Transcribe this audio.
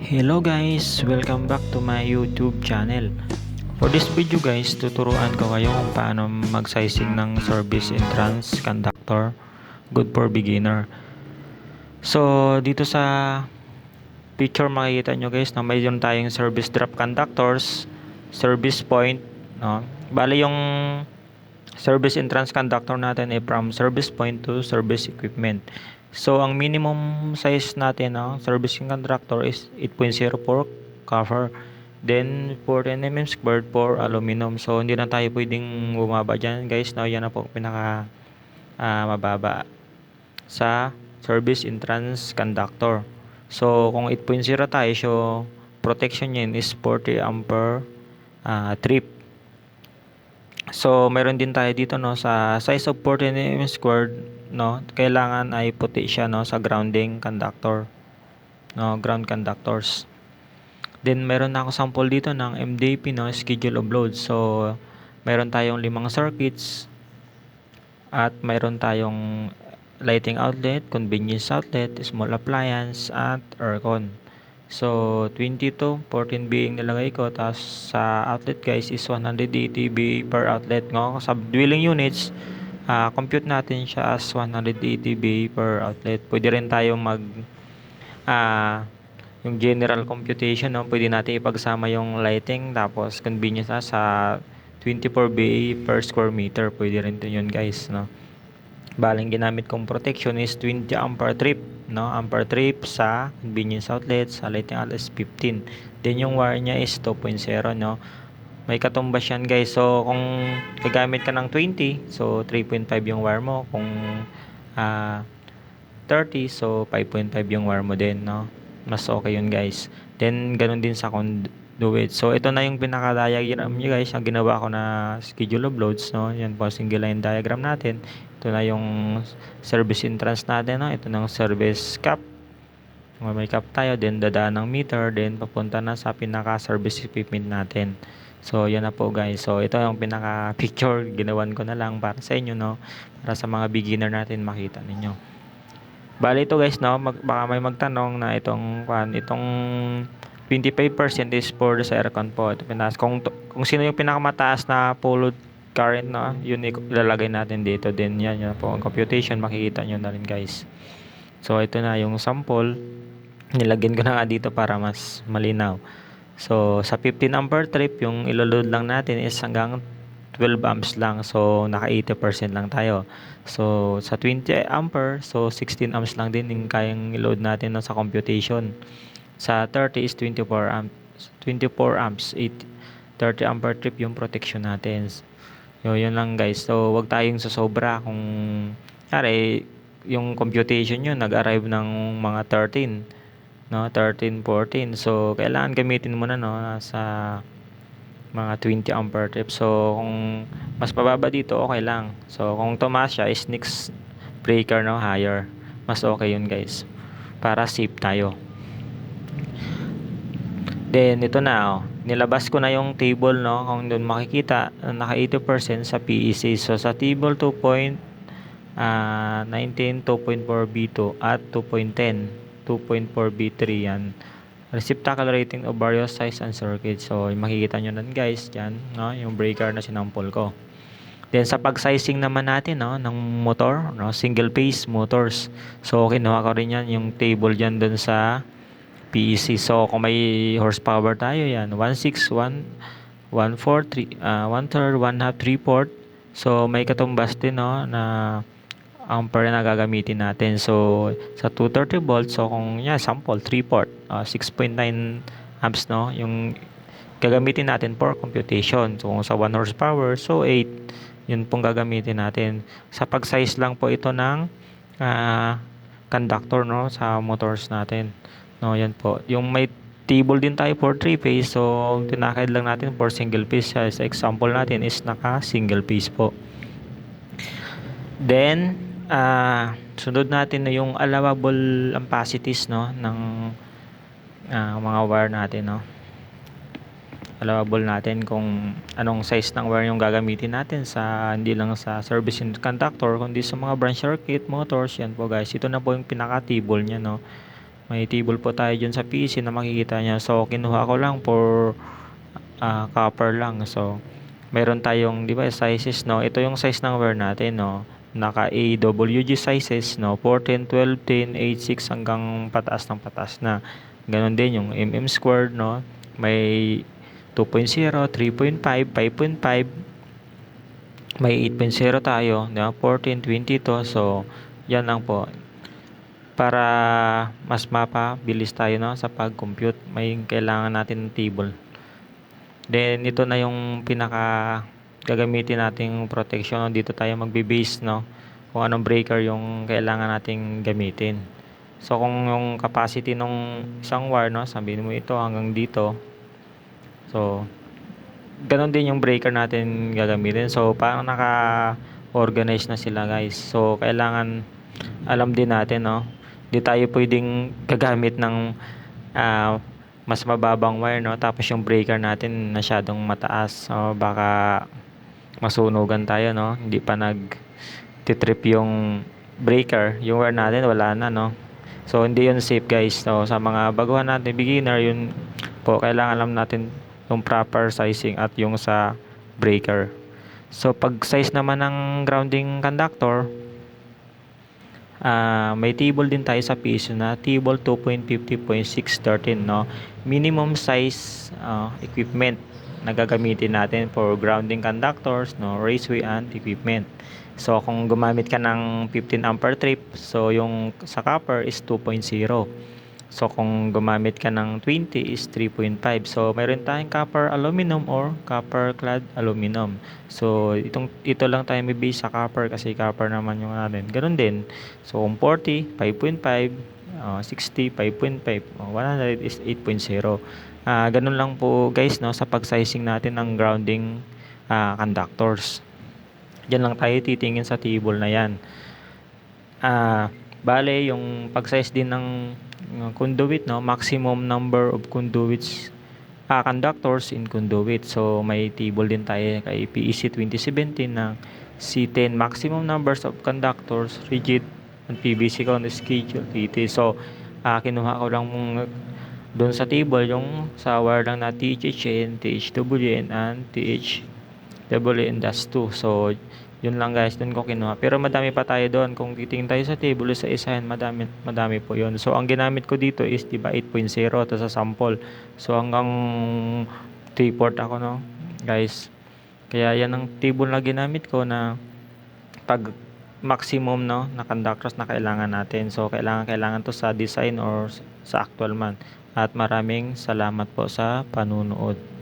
Hello guys! Welcome back to my YouTube channel. For this video guys, tuturuan ko kayo kung paano mag-sizing ng service entrance conductor. Good for beginner. So, dito sa picture makikita nyo guys na mayroon tayong service drop conductors, service point, no? Bale yung service entrance conductor natin ay from service point to service equipment. So, ang minimum size natin ng servicing conductor is 8.04 copper. Then, 14 mm squared for aluminum. So, hindi na tayo pwedeng bumaba dyan, guys. No? Yan na po pinaka ah, mababa sa service entrance conductor. So, kung 8.0 tayo, so, protection niyan is 40 ampere ah, trip. So, meron din tayo dito no sa size of 14 mm squared no, kailangan ay puti siya no sa grounding conductor. No, ground conductors. Then meron na ako sample dito ng MDP no, schedule of load. So, meron tayong limang circuits at meron tayong lighting outlet, convenience outlet, small appliance at aircon. So, 22, 14 being nilagay ko. Tapos, sa outlet guys is 180 B per outlet. No? Sa dwelling units, ah, compute natin siya as 180 B per outlet. Pwede rin tayo mag, ah, yung general computation, no? pwede natin ipagsama yung lighting. Tapos, convenience na sa 24 B per square meter. Pwede rin yun guys. No? Baling ginamit kong protection is 20 ampere trip, no? Ampere trip sa convenience outlet, sa lighting outlet is 15. Then yung wire niya is 2.0, no? May katumbas yan, guys. So kung gagamit ka ng 20, so 3.5 yung wire mo. Kung ah 30, so 5.5 yung wire mo din, no? Mas okay yun, guys. Then ganun din sa conduit. So ito na yung pinaka-diagram niya, guys. Ang ginawa ko na schedule of loads, no? Yan po single line diagram natin. Ito na yung service entrance natin, no? Ito na service cap. May cap tayo, then dadaan ng meter, then papunta na sa pinaka-service equipment natin. So, yan na po guys. So, ito yung pinaka-picture. Ginawan ko na lang para sa inyo, no? Para sa mga beginner natin makita ninyo. Bali ito guys, no? Mag, baka may magtanong na itong, kwan, itong 25% is for sa aircon po. Ito pinas. Kung, kung sino yung pinakamataas na pulled current na yun ilalagay natin dito din yan yun po ang computation makikita nyo na rin guys so ito na yung sample nilagyan ko na nga dito para mas malinaw so sa 15 ampere trip yung iloload lang natin is hanggang 12 amps lang. So naka 80% lang tayo. So sa 20 ampere so 16 amps lang din yung kayang load natin sa computation. Sa 30 is 24 amps 24 amps 8 30 ampere trip yung protection natin. Yo, yun lang guys. So, wag tayong sasobra kung kare yung computation nyo nag-arrive ng mga 13, no? 13, 14. So, kailangan gamitin mo na no sa mga 20 ampere trip. So, kung mas pababa dito, okay lang. So, kung tumaas siya is next breaker no higher. Mas okay yun guys. Para safe tayo. Then, ito na, oh. Nilabas ko na yung table, no? Kung doon makikita, uh, naka 80% sa PEC. So, sa table 2.19, 2.4B2 at 2.10, 2.4B3 yan. Receptacle rating of various size and circuit. So, makikita nyo nan guys, dyan, no? Yung breaker na sinampol ko. Then sa pag-sizing naman natin no ng motor, no, single phase motors. So kinuha ko rin yan yung table diyan doon sa PEC. So kung may horsepower tayo yan, 1.6, 1 1.4, 3, uh, 1 third, 1 half, 3 port. So may katumbas din no na ampere na gagamitin natin. So sa 230 volts, so kung yeah, sample 3 port, uh, 6.9 amps no, yung gagamitin natin for computation. So kung sa 1 horsepower, so 8 yun pong gagamitin natin. Sa pag-size lang po ito ng ah, conductor no sa motors natin. No, yan po. Yung may table din tayo for 3 phase. So, tinakad lang natin for single phase. Sa sa example natin is naka single phase po. Then, ah sunod natin na yung allowable ampacities no ng ah, mga wire natin no allowable natin kung anong size ng wire yung gagamitin natin sa hindi lang sa service and conductor kundi sa mga branch circuit motors yan po guys ito na po yung pinaka table niya no May table po tayo dyan sa PC na makikita niya. So, kinuha ko lang for ah, copper lang. So, meron tayong, di ba, sizes, no? Ito yung size ng wire natin, no? Naka AWG sizes, no? 410, 12, 10, 8, 6 hanggang pataas ng pataas na. Ganon din yung mm squared, no? May 2.0, 3.5, 5.5, may 8.0 tayo, ba? 14, 20 to. So, yan lang po. Para mas mapabilis tayo no, sa pag-compute, may kailangan natin ng table. Then, ito na yung pinaka gagamitin nating protection. No? Dito tayo magbe-base, no? Kung anong breaker yung kailangan nating gamitin. So, kung yung capacity ng isang wire, no? Sabihin mo ito hanggang dito. So, ganun din yung breaker natin gagamitin. So, parang naka-organize na sila, guys. So, kailangan alam din natin, no? Di tayo pwedeng gagamit ng ah, mas mababang wire, no? Tapos yung breaker natin masyadong mataas. So, baka masunugan tayo, no? Hindi pa nag titrip yung breaker. Yung wire natin wala na, no? So, hindi yun safe, guys. So, sa mga baguhan natin, beginner, yun po, kailangan alam natin yung proper sizing at yung sa breaker. So, pag size naman ng grounding conductor, ah may table din tayo sa piso na table 2.50.613 no minimum size ah, equipment na gagamitin natin for grounding conductors no raceway and equipment. So kung gumamit ka ng 15 ampere trip so yung sa copper is 2.0 so kung gumamit ka ng 20 is 3.5 so meron tayong copper aluminum or copper clad aluminum. So itong ito lang tayo may base sa copper kasi copper naman yung natin. Ganun din. So, kung 40, 5.5, uh, 60, 5.5, uh, 100 is 8.0. Ah, ganun lang po guys no sa pag-sizing natin ng grounding ah, conductors. Diyan lang tayo titingin sa table na 'yan. Ah, bale yung pag-size din ng uh, conduit no, maximum number of conduits ah, conductors in conduit. So may table din tayo kay PEC 2017 ng C10 maximum numbers of conductors rigid and PVC on the schedule PT. So ah, kinuha ko lang mong doon sa table yung sa wire lang na THN, THWN and THWN dash 2. So yun lang guys, doon ko kinuha. Pero madami pa tayo doon. Kung titingin tayo sa table sa isahin, madami, madami po yun. So, ang ginamit ko dito is, di ba, 8.0 to sa sample. So, hanggang 3 port ako, no? Guys, kaya yan ang table na ginamit ko na pag maximum, no, na conductors na kailangan natin. So, kailangan, kailangan to sa design or sa actual man. At maraming salamat po sa panunood.